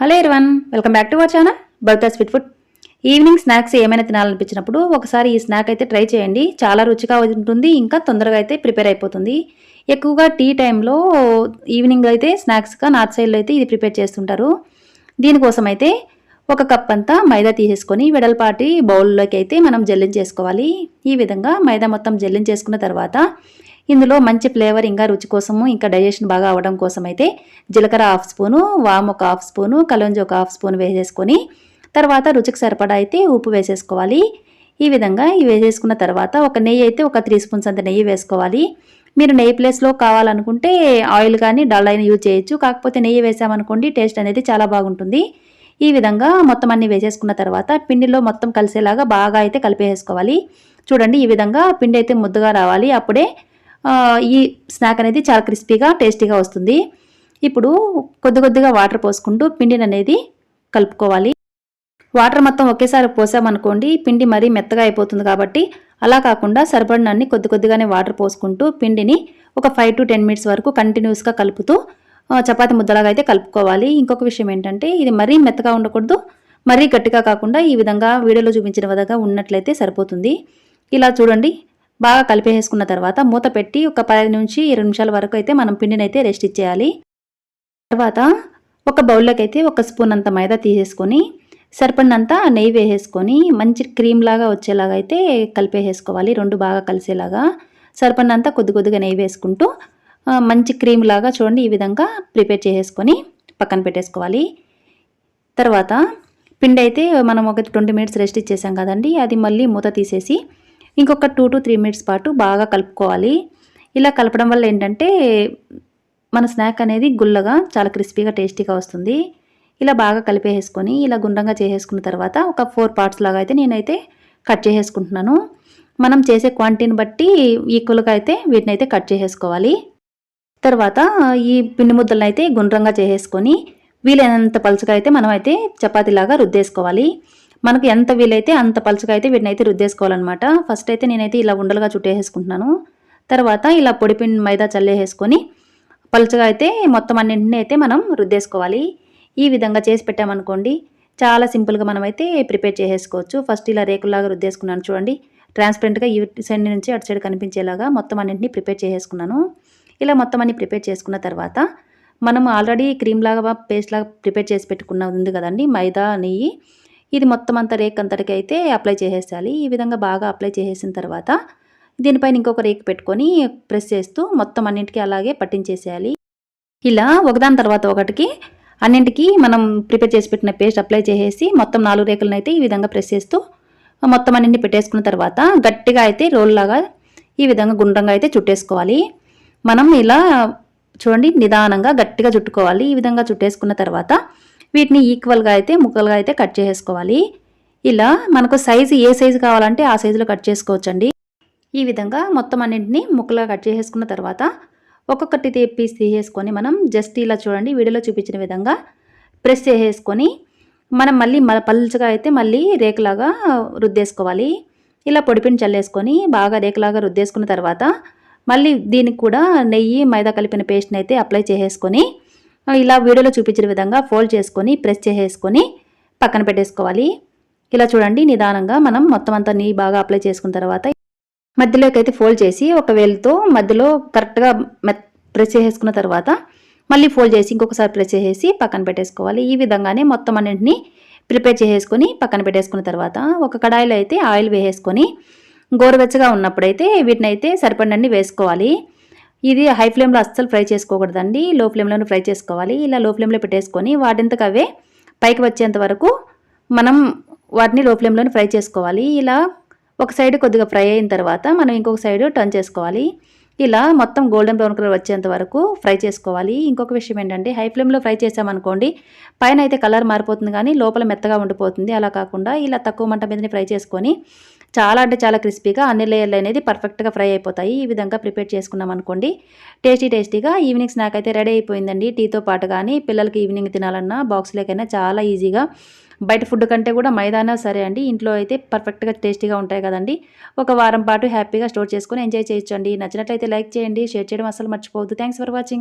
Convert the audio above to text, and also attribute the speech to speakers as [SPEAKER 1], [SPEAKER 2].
[SPEAKER 1] Hello everyone welcome back to our channel బర్తా sweet food. Evening snacks ఏమైనా తినాలనిపించినప్పుడు ఒకసారి ఈ స్నాక్ అయితే ట్రై చేయండి. చాలా రుచిగా ఉంటుంది ఇంకా తొందరగా అయితే ప్రిపేర్ అయిపోతుంది. ఎక్కువగా టీ టైంలో ఈవినింగ్ అయితే స్నాక్స్గా నార్త్ సైడ్లో అయితే ఇది ప్రిపేర్ చేస్తుంటారు. దీనికోసం అయితే ఒక కప్ అంతా మైదా తీసేసుకొని వెడల్పాటి బౌల్లోకి అయితే మనం జల్లించేసుకోవాలి. ఈ విధంగా మైదా మొత్తం జల్లించేసుకున్న తర్వాత ఇందులో మంచి ఫ్లేవర్ ఇంకా రుచి కోసము ఇంకా డైజెషన్ బాగా అవడం కోసం అయితే జీలకర్ర హాఫ్ స్పూను వాము ఒక హాఫ్ స్పూను కలంజి ఒక హాఫ్ స్పూన్ వేసేసుకొని తర్వాత రుచికి సరిపడా అయితే ఉప్పు వేసేసుకోవాలి. ఈ విధంగా ఇవి వేసేసుకున్న తర్వాత ఒక నెయ్యి అయితే ఒక త్రీ స్పూన్స్ అంత నెయ్యి వేసుకోవాలి. మీరు నెయ్యి ప్లేస్లో కావాలనుకుంటే ఆయిల్ కానీ డల్ అయిన యూజ్ చేయొచ్చు. కాకపోతే నెయ్యి వేసామనుకోండి టేస్ట్ అనేది చాలా బాగుంటుంది. ఈ విధంగా మొత్తం అన్ని వేసేసుకున్న తర్వాత పిండిలో మొత్తం కలిసేలాగా బాగా అయితే కలిపేసుకోవాలి చూడండి ఈ విధంగా పిండి అయితే ముద్దగా రావాలి. అప్పుడే ఈ స్నాక్ అనేది చాలా క్రిస్పీగా టేస్టీగా వస్తుంది. ఇప్పుడు కొద్ది కొద్దిగా వాటర్ పోసుకుంటూ పిండిని అనేది కలుపుకోవాలి. వాటర్ మొత్తం ఒకేసారి పోసామనుకోండి పిండి మరీ మెత్తగా అయిపోతుంది కాబట్టి అలా కాకుండా సరిపడినన్ని కొద్ది కొద్దిగానే వాటర్ పోసుకుంటూ పిండిని ఒక ఫైవ్ టు టెన్ మినిట్స్ వరకు కంటిన్యూస్గా కలుపుతూ చపాతి ముద్దలాగా అయితే కలుపుకోవాలి. ఇంకొక విషయం ఏంటంటే ఇది మరీ మెత్తగా ఉండకూడదు. మరీ గట్టిగా కాకుండా ఈ విధంగా వీడియోలో చూపించిన విధంగా ఉన్నట్లయితే సరిపోతుంది. ఇలా చూడండి. బాగా కలిపేసుకున్న తర్వాత మూత పెట్టి ఒక పది నుంచి ఇరవై నిమిషాల వరకు అయితే మనం పిండిని అయితే రెస్ట్ ఇచ్చేయాలి. తర్వాత ఒక బౌల్లోకి అయితే ఒక స్పూన్ అంత మైదా తీసేసుకొని సరిపడినంత నెయ్యి వేసేసుకొని మంచి క్రీమ్ లాగా వచ్చేలాగా అయితే కలిపేసుకోవాలి రెండు బాగా కలిసేలాగా. సరిపడినంత కొద్ది కొద్దిగా నెయ్యి వేసుకుంటూ మంచి క్రీమ్ లాగా చూడండి ఈ విధంగా ప్రిపేర్ చేసేసుకొని పక్కన పెట్టేసుకోవాలి. తర్వాత పిండి అయితే మనం ఒక ట్వంటీ మినిట్స్ రెస్ట్ ఇచ్చేసాం కదండి అది మళ్ళీ మూత తీసేసి ఇంకొక టూ టు త్రీ మినిట్స్ పాటు బాగా కలుపుకోవాలి. ఇలా కలపడం వల్ల ఏంటంటే మన స్నాక్ అనేది గుల్లగా చాలా క్రిస్పీగా టేస్టీగా వస్తుంది. ఇలా బాగా కలిపేసుకొని ఇలా గుండ్రంగా చేసేసుకున్న తర్వాత ఒక ఫోర్ పార్ట్స్ లాగా అయితే నేనైతే కట్ చేసేసుకుంటున్నాను. మనం చేసే క్వాంటిటీని బట్టి ఈక్వల్గా అయితే వీటిని అయితే కట్ చేసేసుకోవాలి. తర్వాత ఈ పిండి ముద్దలను అయితే గుండ్రంగా చేసేసుకొని వీలైనంత పలుచగా అయితే మనం అయితే చపాతీలాగా రుద్దేసుకోవాలి. మనకు ఎంత వీలైతే అంత పలుచగా అయితే వీటిని అయితే రుద్దేసుకోవాలన్నమాట. ఫస్ట్ అయితే నేనైతే ఇలా ఉండలుగా చుట్టేసుకుంటున్నాను తర్వాత ఇలా పొడిపిండి మైదా చల్లేసేసుకొని పలుచగా అయితే మొత్తం అన్నింటినీ అయితే మనం రుద్దేసుకోవాలి. ఈ విధంగా చేసి పెట్టామనుకోండి చాలా సింపుల్గా మనం అయితే ప్రిపేర్ చేసేసుకోవచ్చు. ఫస్ట్ ఇలా రేకుల్లాగా రుద్దేసుకున్నాను చూడండి. ట్రాన్స్పరెంట్గా ఈ సైడ్ నుంచి అటు సైడ్ కనిపించేలాగా మొత్తం అన్నింటినీ ప్రిపేర్ చేసేసుకున్నాను. ఇలా మొత్తం అన్ని ప్రిపేర్ చేసుకున్న తర్వాత మనం ఆల్రెడీ క్రీమ్ లాగా పేస్ట్ లాగా ప్రిపేర్ చేసి పెట్టుకున్న ఉంది కదండి మైదా నెయ్యి. ఇది మొత్తం అంతా రేక్ అంతటికి అయితే అప్లై చేసేసాలి ఈ విధంగా బాగా అప్లై చేసేసిన తర్వాత దీనిపైన ఇంకొక రేక్ పెట్టుకొని ప్రెస్ చేస్తూ మొత్తం అన్నింటికి అలాగే పట్టించేసేయాలి. ఇలా ఒకదాని తర్వాత ఒకటికి అన్నింటికి మనం ప్రిపేర్ చేసి పెట్టిన పేస్ట్ అప్లై చేసేసి మొత్తం నాలుగు రేకులను అయితే ఈ విధంగా ప్రెస్ చేస్తూ మొత్తం అన్నింటిని పెట్టేసుకున్న తర్వాత గట్టిగా అయితే రోల్ లాగా ఈ విధంగా గుండ్రంగా అయితే చుట్టేసుకోవాలి. మనం ఇలా చూడండి నిదానంగా గట్టిగా చుట్టుకోవాలి. ఈ విధంగా చుట్టేసుకున్న తర్వాత వీటిని ఈక్వల్గా అయితే ముక్కలుగా అయితే కట్ చేసుకోవాలి. ఇలా మనకు సైజు ఏ సైజు కావాలంటే ఆ సైజులో కట్ చేసుకోవచ్చండి. ఈ విధంగా మొత్తం అన్నింటినీ ముక్కలుగా కట్ చేసేసుకున్న తర్వాత ఒక్కొక్కటి పీస్ తీసేసుకొని మనం జస్ట్ ఇలా చూడండి వీడియోలో చూపించిన విధంగా ప్రెస్ చేసేసుకొని మనం మళ్ళీ పల్చగా అయితే మళ్ళీ రేకులాగా రుద్దేసుకోవాలి. ఇలా పొడిపిని చల్లేసుకొని బాగా రేకులాగా రుద్దేసుకున్న తర్వాత మళ్ళీ దీనికి కూడా నెయ్యి మైదా కలిపిన పేస్ట్ని అయితే అప్లై చేసేసుకొని ఇలా వీడియోలో చూపించిన విధంగా ఫోల్డ్ చేసుకొని ప్రెస్ చేసేసుకొని పక్కన పెట్టేసుకోవాలి. ఇలా చూడండి నిదానంగా మనం మొత్తం అంతా నీ బాగా అప్లై చేసుకున్న తర్వాత మధ్యలోకి అయితే ఫోల్డ్ చేసి ఒక వేలుతో మధ్యలో కరెక్ట్గా ప్రెస్ చేసేసుకున్న తర్వాత మళ్ళీ ఫోల్డ్ చేసి ఇంకొకసారి ప్రెస్ చేసేసి పక్కన పెట్టేసుకోవాలి. ఈ విధంగానే మొత్తం అన్నింటినీ ప్రిపేర్ చేసేసుకొని పక్కన పెట్టేసుకున్న తర్వాత ఒక కడాయిలో అయితే ఆయిల్ వేసేసుకొని గోరువెచ్చగా ఉన్నప్పుడైతే వీటిని అయితే సరిపడినన్ని వేసుకోవాలి. ఇది హై ఫ్లేమ్లో అస్సలు ఫ్రై చేసుకోకూడదండి. లో ఫ్లేమ్లోనే ఫ్రై చేసుకోవాలి. ఇలా లో ఫ్లేమ్లో పెట్టేసుకొని వాటింతకవే పైకి వచ్చేంత వరకు మనం వాటిని లో ఫ్లేమ్లోనే ఫ్రై చేసుకోవాలి. ఇలా ఒక సైడ్ కొద్దిగా ఫ్రై అయిన తర్వాత మనం ఇంకొక సైడ్ టర్న్ చేసుకోవాలి. ఇలా మొత్తం గోల్డెన్ బ్రౌన్ కలర్ వచ్చేంత వరకు ఫ్రై చేసుకోవాలి. ఇంకొక విషయం ఏంటంటే హై ఫ్లేమ్లో ఫ్రై చేసామనుకోండి పైన అయితే కలర్ మారిపోతుంది కానీ లోపల మెత్తగా ఉండిపోతుంది. అలా కాకుండా ఇలా తక్కువ మంట మీదనే ఫ్రై చేసుకొని చాలా అంటే చాలా క్రిస్పీగా అన్ని లేయర్లు అనేది పర్ఫెక్ట్గా ఫ్రై అయిపోతాయి. ఈ విధంగా ప్రిపేర్ చేసుకున్నాం అనుకోండి. టేస్టీ టేస్టీగా ఈవినింగ్ స్నాక్ అయితే రెడీ అయిపోయిందండి. టీతో పాటు కానీ పిల్లలకి ఈవినింగ్ తినాలన్నా బాక్స్లోకైనా చాలా ఈజీగా బయట ఫుడ్ కంటే కూడా మైదానా సరే అండి. ఇంట్లో అయితే పర్ఫెక్ట్గా టేస్టీగా ఉంటాయి కదండి. ఒక వారం పాటు హ్యాపీగా స్టోర్ చేసుకొని ఎంజాయ్ చేయొచ్చండి. నచ్చినట్లయితే లైక్ చేయండి. షేర్ చేయడం అసలు మర్చిపోవద్దు. Thanks for watching